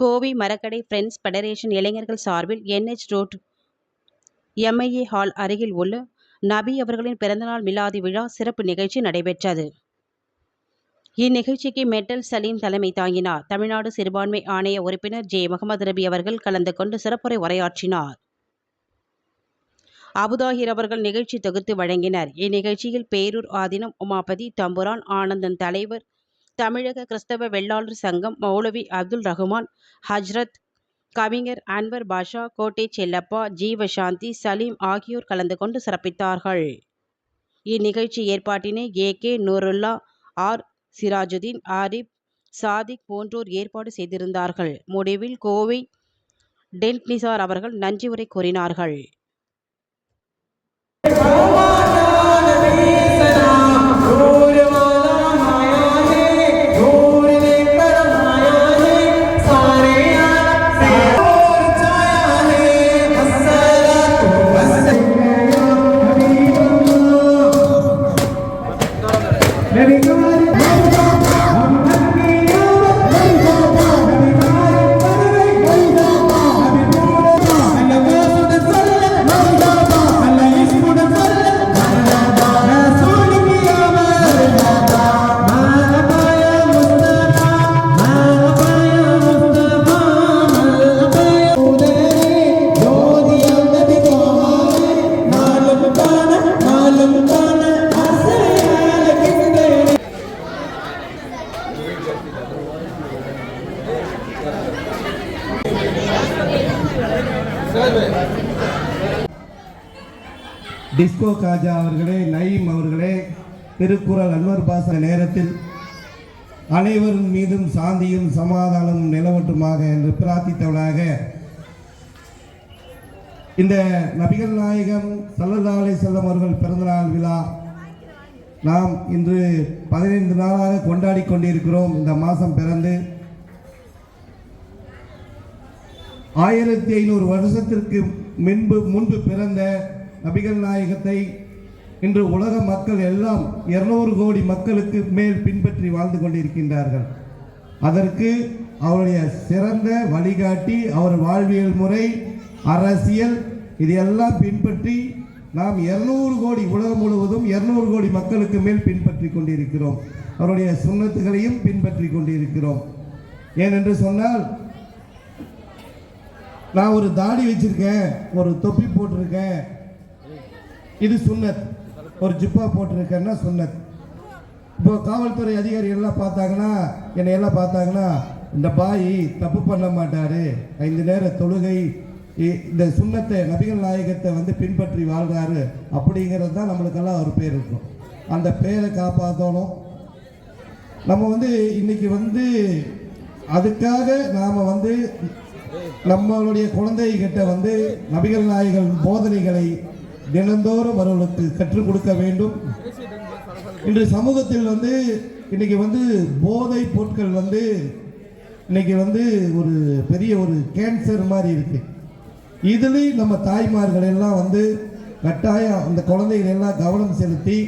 Kovai மரக்கடை friends federation இளைஞர்கள் சார்பில் NH road எம்ஐஏ hall அருகில் உள்ள நபி அவர்களின் பிறந்தநாள் மிலாதி விழா சிறப்பு நிகழ்ச்சி நடைபெற்றது. இந்நிகழ்ச்சிக்கு மெட்டல் சலீம் தலைமை தாங்கினார். தமிழ்நாடு சிறுபான்மை ஆணைய உறுப்பினர் ஜே. முகமது ரபி அவர்கள் கலந்து கொண்டு சிறப்புரை உரையாற்றினார். அபுதாகிர் அவர்கள் நிகழ்ச்சி தொகுத்து வழங்கினர். இந்நிகழ்ச்சியில் பேரூர் ஆதீனம் உமாபதி தம்புரான் ஆனந்தன் தலைவர் தமிழக கிறிஸ்தவ வெள்ளாளர் சங்கம் மௌலவி அப்துல் ரஹ்மான் ஹஜ்ரத் கவிஞர் அன்வர் பாஷா கோட்டை செல்லப்பா ஜீவசாந்தி சலீம் ஆகியோர் கலந்து கொண்டு சிறப்பித்தார்கள். இந்நிகழ்ச்சி ஏற்பாட்டினை A K Noorullah R Sirajudeen Arif Sadiq போன்றோர் ஏற்பாடு செய்திருந்தார்கள். முடிவில் கோவை டென்ட் நிசார் அவர்கள் நன்றி உரை கூறினார்கள். Happy birthday. டிஸ்கோ காஜா அவர்களே நயீம் அவர்களே திருக்குறள் அன்வர் பாச நேரத்தில் அனைவரும் மீதும் சாந்தியும் சமாதானமும் நிலவட்டுமாக என்று பிரார்த்தித்தவனாக இந்த நபிகள் நாயகம் சல்லல்லா செல்லம் அவர்கள் பிறந்தநாள் விழா நாம் இன்று பதினைந்து நாளாக கொண்டாடி கொண்டிருக்கிறோம். இந்த மாதம் பிறந்து ஆயிரத்தி ஐநூறு வருஷத்திற்கு முன்பு முன்பு பிறந்த நபிகள் நாயகத்தை இன்று உலக மக்கள் எல்லாம் இருநூறு கோடி மக்களுக்கு மேல் பின்பற்றி வாழ்ந்து கொண்டிருக்கின்றார்கள். அதற்கு அவருடைய சிறந்த வழிகாட்டி அவர் வாழ்வியல் முறை அரசியல் இதையெல்லாம் பின்பற்றி நாம் இருநூறு கோடி உலகம் முழுவதும் இருநூறு கோடி மக்களுக்கு மேல் பின்பற்றி கொண்டிருக்கிறோம். அவருடைய சுண்ணத்துகளையும் பின்பற்றி கொண்டிருக்கிறோம். ஏனென்று சொன்னால் நான் ஒரு தாடி வச்சிருக்கேன் ஒரு தொப்பி போட்டிருக்கேன். இது சுன்னத் ஒரு ஜிப்பா போட்டிருக்கேன்னா சுண்ணத். இப்போ காவல்துறை அதிகாரி எல்லாம் பார்த்தாங்கன்னா என்னை எல்லாம் பார்த்தாங்கன்னா இந்த பாய் தப்பு பண்ண மாட்டாரு. ஐந்து நேர தொழுகை இ- இந்த சுண்ணத்தை நபிகள் நாயகத்தை வந்து பின்பற்றி வாழ்றாரு அப்படிங்கிறது தான் நம்மளுக்கெல்லாம் ஒரு பேர் இருக்கும். அந்த பேரை காப்பாற்றணும் நம்ம வந்து இன்னைக்கு வந்து அதுக்காக நாம் வந்து நம்மளுடைய குழந்தைகிட்ட வந்து நபிகள் நாயகன் போதனைகளை தினந்தோறும் அவர்களுக்கு கற்றுக் கொடுக்க வேண்டும். இன்று சமூகத்தில் வந்து இன்னைக்கு வந்து போதை பொருட்கள் வந்து இன்னைக்கு வந்து ஒரு பெரிய ஒரு கேன்சர் மாதிரி இருக்கு. இதுலேயும் நம்ம தாய்மார்கள் எல்லாம் வந்து கட்டாயம் அந்த குழந்தைகள் எல்லாம் கவனம் செலுத்தி